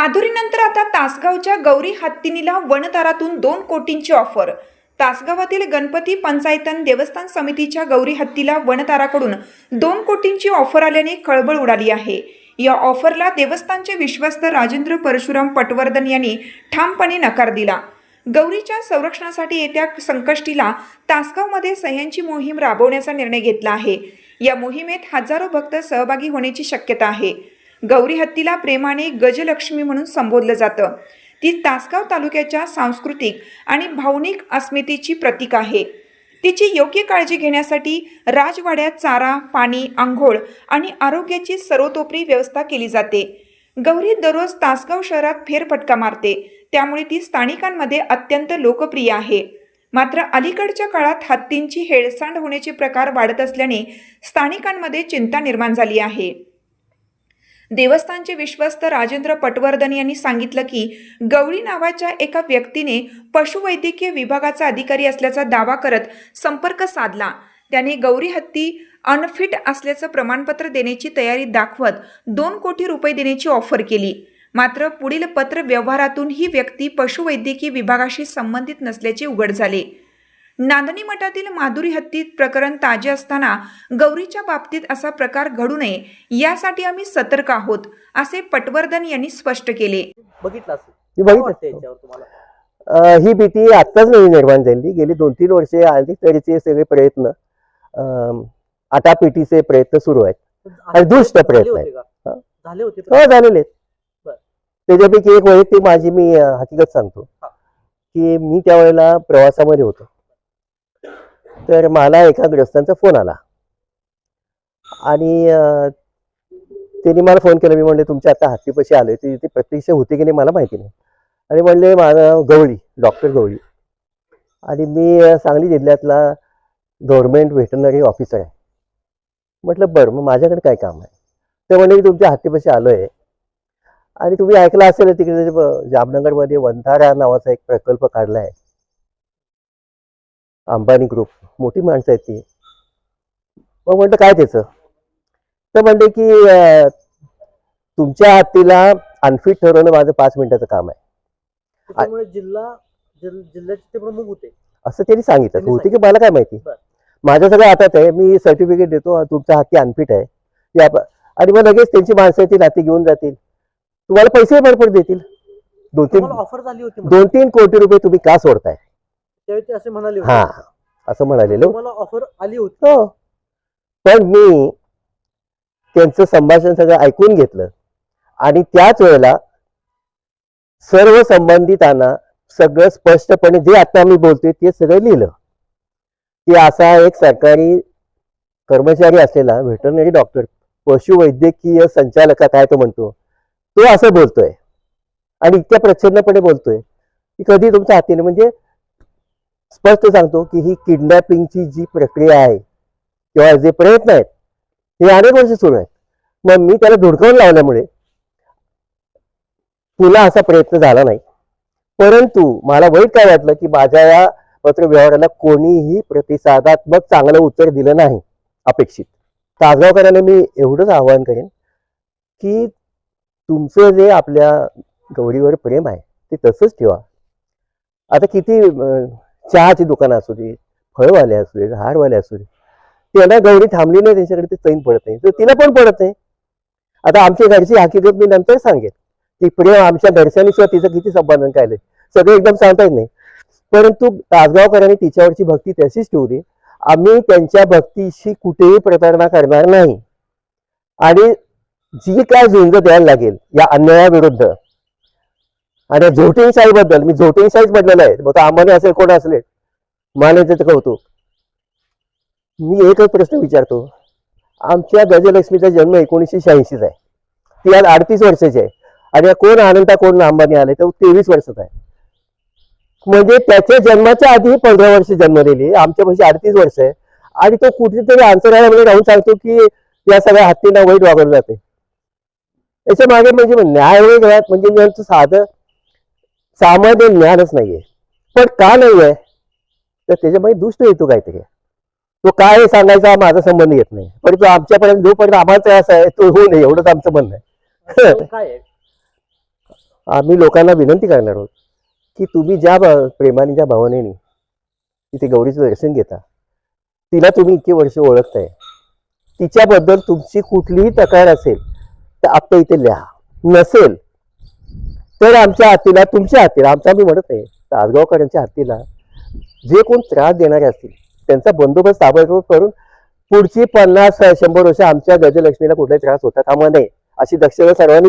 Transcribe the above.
माधुरीनंतर आता तासगावच्या गौरी हत्तीनीला वनतारातून दोन कोटींची ऑफर. तासगावातील गणपती पंचायतन देवस्थान समितीच्या गौरी हत्तीला वनताराकडून दोन कोटींची ऑफर आल्याने खळबळ उडाली आहे. या ऑफरला देवस्थानचे विश्वस्त राजेंद्र परशुराम पटवर्धन यांनी ठामपणे नकार दिला. गौरीच्या संरक्षणासाठी येत्या संकष्टीला तासगावमध्ये सह्यांची मोहीम राबवण्याचा निर्णय घेतला आहे. या मोहिमेत हजारो भक्त सहभागी होण्याची शक्यता आहे. गौरी हत्तीला प्रेमाने गजलक्ष्मी म्हणून संबोधलं जातं. ती तासगाव तालुक्याच्या सांस्कृतिक आणि भावनिक अस्मितेची प्रतीक आहे. तिची योग्य काळजी घेण्यासाठी राजवाड्यात चारा पाणी आंघोळ आणि आरोग्याची सर्वतोपरी व्यवस्था केली जाते. गौरी दररोज तासगाव शहरात फेरफटका मारते. त्यामुळे ती स्थानिकांमध्ये अत्यंत लोकप्रिय आहे. मात्र अलीकडच्या काळात हत्तींची हेळसांड होण्याचे प्रकार वाढत असल्याने स्थानिकांमध्ये चिंता निर्माण झाली आहे. देवस्थानचे विश्वस्त राजेंद्र पटवर्धन यांनी सांगितलं की गौरी नावाच्या एका व्यक्तीने पशुवैद्यकीय विभागाचा अधिकारी असल्याचा दावा करत संपर्क साधला. त्याने गौरी हत्ती अनफिट असल्याचं प्रमाणपत्र देण्याची तयारी दाखवत दोन कोटी रुपये देण्याची ऑफर केली. मात्र पुढील पत्र व्यवहारातून ही व्यक्ती पशुवैद्यकीय विभागाशी संबंधित नसल्याचे उघड झाले. नांदणी मठातील माधुरी हत्ती प्रकरण ताजे असताना गौरीच्या बाबतीत असा प्रकार घडू नये यासाठी आम्ही सतर्क आहोत असे पटवर्धन यांनी स्पष्ट केले बघितलं असेल मी काय बघितलं. वाटतं याच्यावर तुम्हाला अं, ही भीती आत्ताच नवी निर्माण झाली गेली दोन तीन वर्षे अधिक तऱ्हेचे सगळे प्रयत्न अं, आटापिटीचे प्रयत्न सुरू आहेत आणि दुष्ट झाले प्रयत्न होते आहेत. का? हा? झाले होते हो झालेले आहेत. बरं. त्याच्यापैकी एक वैयक्तिक माझी मी अं, हकीकत सांगतो हा. की मी त्यावेळेला प्रवासामध्ये होतो तर मला एका ग्रस्तांचा फोन आला. आणि त्यांनी मला फोन केला. मी म्हणले तुमच्या आता हत्तीपाशी आले ते ते प्रत्यक्ष होते की नाही मला माहिती नाही. आणि म्हणले माझं गवळी डॉक्टर गवळी. आणि मी सांगली जिल्ह्यातला गव्हर्मेंट व्हेटनरी ऑफिसर आहे. म्हटलं बरं मग माझ्याकडे काय काम आहे? ते म्हणले मी तुमच्या हात्तीपाशी आलो आहे आणि तुम्ही ऐकलं असेल तिकडे जामनगरमध्ये वंधारा नावाचा एक प्रकल्प काढला आहे अंबानी ग्रुप मोठी माणसं आहेत ती. मग म्हटलं काय त्याचं? तर म्हणले की तुमच्या हत्तीला अनफिट ठरवणं माझं पाच मिनिटाचं काम आहे. त्यामुळे जिल्हा जिल- जिल्ह्याचे ते प्रमुख होते. असं त्यांनी सांगितलं. होते की मला काय माहिती. माझ्या सगळं हातात आहे. मी सर्टिफिकेट देतो. तुमचा हत्ती अनफिट आहे. आणि मग लगेच त्यांची माणसं ती नाती घेऊन जातील. तुम्हाला पैसे भरपूर देतील. दोन तीन ऑफर झाली होती. दोन तीन कोटी रुपये तुम्ही का सोडताय? त्यावेळी ते असे म्हणाले हा असं म्हणालेलो तुम्हाला ऑफर आली होती. हो. पण मी त्यांचं संभाषण सगळं ऐकून घेतलं. आणि त्याच वेळेला सर्व संबंधितांना सगळं स्पष्टपणे जे आता मी बोलतोय ते सगळं लिहिलं. की असा एक सरकारी कर्मचारी असलेला व्हेटरनरी डॉक्टर पशुवैद्यकीय संचालका काय तो म्हणतो तो असं बोलतोय. आणि इतक्या प्रचंडपणे बोलतोय. की कधी तुमच्या हातीने म्हणजे स्पष्ट सांगतो की ही किडनॅपिंगची जी प्रक्रिया आहे किंवा जे प्रयत्न आहेत हे अनेक वर्ष सुरू आहेत. मग मी त्याला धुडकावून लावल्यामुळे तुला असा प्रयत्न झाला नाही. परंतु मला वाईट काय वाटलं की माझ्या या पत्रव्यवहाराला कोणीही प्रतिसादात्मक चांगलं उत्तर दिलं नाही अपेक्षित. तासगावकरांना मी एवढंच आवाहन करेन की तुमचं जे आपल्या गौरीवर प्रेम आहे ते तसंच ठेवा. आता किती चहाची दुकानं असू दे फळवाले असू दे हारवाले असू दे. त्यांना गौरी थांबली नाही त्यांच्याकडे ते चैन पडत नाही. तर तिला पण पडत नाही. आता आमच्या घरची हकीकत मी नंतर सांगेन. की प्रेम आमच्या घरच्यांनी सुद्धा तिचं किती संपादन काय सगळं एकदम सांगता येत नाही. परंतु तासगावकरांनी तिच्यावरची भक्ती तशीच ठेवली आम्ही त्यांच्या भक्तीशी कुठेही प्रतारणा करणार नाही. आणि जी काय झुंज द्यायला लागेल या अन्यायाविरुद्ध आणि झोटिंगबद्दल मी झोटिंग साईज म्हटलेलं आहे. मग आम्हाला असेल कोण असले? मला त्याचं कौतुक मी एकच प्रश्न विचारतो. आमच्या गजलक्ष्मीचा जन्म एकोणीसशे शहाऐंशीचा आहे. ती आज अडतीस वर्षाची आहे. आणि कोण आनंदा कोण अंबानी आले तर तेवीस वर्षाचा आहे. म्हणजे त्याच्या जन्माच्या आधी पंधरा वर्ष जन्मलेली आमच्या पैसे अडतीस वर्ष आहे. आणि तो कुठेतरी आंतराळामध्ये म्हणजे राहून सांगतो की या सगळ्या हत्तींना वाईट वागवलं जाते. याच्या मागे म्हणजे न्याय वगैरे म्हणजे यांचं साधं सामान्य ज्ञानच नाहीये. पण का नाही आहे तर त्याच्यामध्ये दुष्ट हेतू काहीतरी. तो? काय सांगायचा माझा संबंध येत नाही. परंतु आमच्यापर्यंत जोपर्यंत आम्हाला त्रास आहे तो होऊ नये एवढंच आमचं म्हणणं आहे. आम्ही लोकांना विनंती करणार आहोत की तुम्ही ज्या प्रेमाने ज्या भावनेने तिथे गौरीचं दर्शन घेता तिला तुम्ही इतकी वर्ष ओळखताय तिच्याबद्दल तुमची कुठलीही तक्रार असेल तर आत्ता इथे लिहा. नसेल तर आमच्या हातीला तुमच्या हातीला आमचा मी म्हणत आहे तासगावकरांच्या हातीला जे कोण त्रास देणारे असतील त्यांचा बंदोबस्त ताबडतोब करून पुढची पन्नास शंभर वर्ष आमच्या गजलक्ष्मीला कुठलाही त्रास होता कामा नये अशी दक्षता सर्वांनी